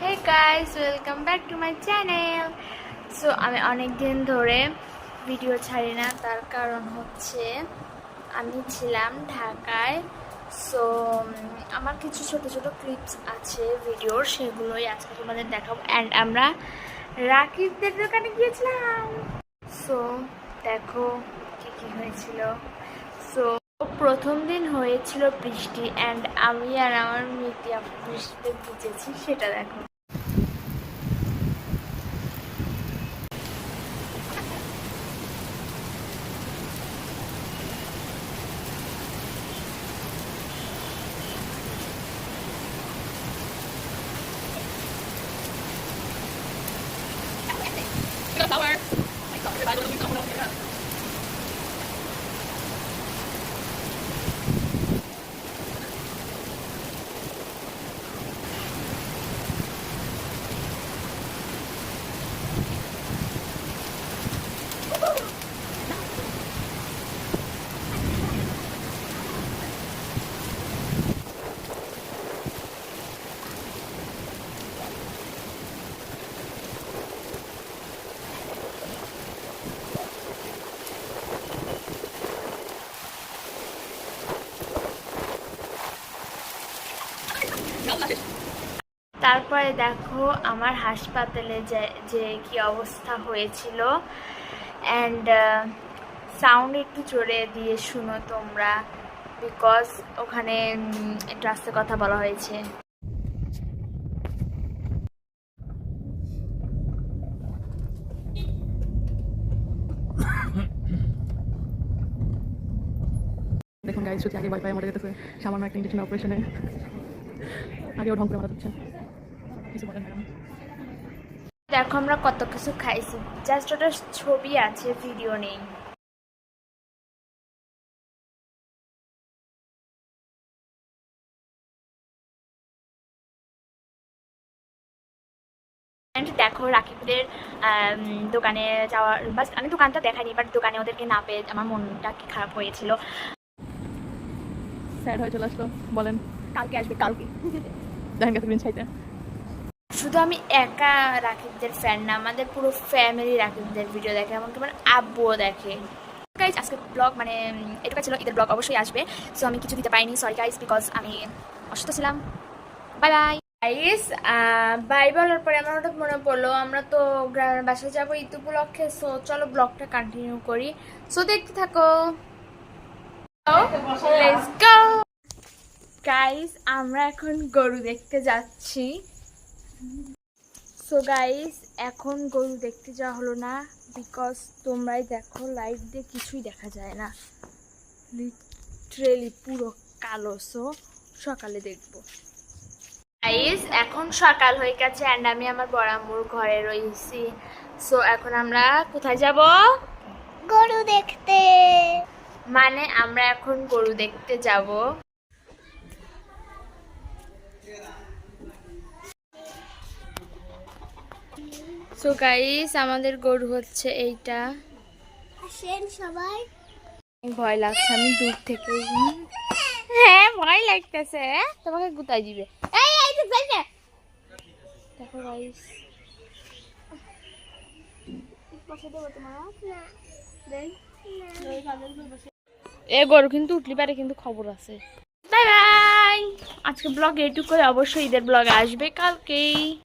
Hey guys welcome back to my channel so আমি অনেক দিন ধরে ভিডিও ছাড়ি না, তার কারণ হচ্ছে আমি ছিলাম ঢাকায়। সো আমার কিছু ছোট ছোট ক্লিপস আছে ভিডিওর সেগুলোই আজকে তোমাদের দেখাবো। অ্যান্ড আমরা রাকিবদের দোকানে গিয়েছিলাম। সো দেখো কি কি হয়েছিল। প্রথম দিন হয়েছিল বৃষ্টি অ্যান্ড আমি আর আমার মিতি বৃষ্টিতে ভিজেছি সেটা দেখো। তারপরে দেখো আমার হাসপাতালে যে কি অবস্থা হয়েছিল। অ্যান্ড সাউন্ড একটু জোরে দিয়ে শুনো তোমরা বিকজ ওখানে একটু আস্তে কথা বলা হয়েছে। দেখুন গাইজ সত্যি আগে পায়, মরে যেতেছে। সামান্য একটা ইঞ্জেকশন অপারেশনে আগেও ঢং করে মারা যাচ্ছে কিছু বলেন ম্যাডাম দেখো আমরা কত কিছু খাইছি। জাস্ট ওটা ছবি আছে ভিডিও নেই। দেখো রাকিবদের দোকানে যাওয়ার বাস আমি দোকানটা দেখাইনি বাট দোকানে ওদেরকে না পেয়ে আমার মনটা কি খারাপ হয়েছিল। স্যাড হয়ে চলে আসলো বলেন কালকে আসবে কালকে। দেখেন গেছে গ্রিন ছাইতে শুধু আমি একা রাকিবদের ফ্যান না, আমাদের পুরো ফ্যামিলি রাকিবদের ভিডিও দেখে, এমনকি আমার আব্বুও দেখে। গাইজ আজকে ব্লগ মানে এটুকু ছিল ঈদের ব্লগ অবশ্যই আসবে। সো আমি কিছু দিতে পাইনি সরি গাইজ বিকজ আমি অসুস্থ ছিলাম। বাই বাই গাইস বাই বলার পরে আমার হঠাৎ মনে পড়ল, আমরা তো গ্রামের বাসায় যাব ঈদ উপলক্ষে সো চলো ব্লগটা কন্টিনিউ করি। সো দেখতে থাকো। গাইস আমরা এখন গরু দেখতে যাচ্ছি। সো গাইস এখন গরু দেখতে যাওয়া হলো না বিকজ তোমরাই দেখো লাইট দিয়ে কিছুই দেখা যায় না। লিটারেলি পুরো কালো সো সকালে দেখব। গাইস এখন সকাল হয়ে গেছে অ্যান্ড আমি আমার বরাম্বুর ঘরে রয়েছি। সো এখন আমরা কোথায় যাব? গরু দেখতে। মানে আমরা এখন গরু দেখতে যাব। সো গাইস আমাদের গরু হচ্ছে এইটা। আসেন সবাই। ভয় লাগছে আমি দূর থেকে হ্যাঁ ভয় লাগতেছে তোমাকে গুতাই দিবে? এই এই তো যাই না দেখো গাইস এ গরু কিন্তু উঠলি পারে কিন্তু খবর আছে। বাই বাই আজকে ব্লগ এটুকু করে অবশ্যই ঈদের ব্লগ আসবে কালকেই।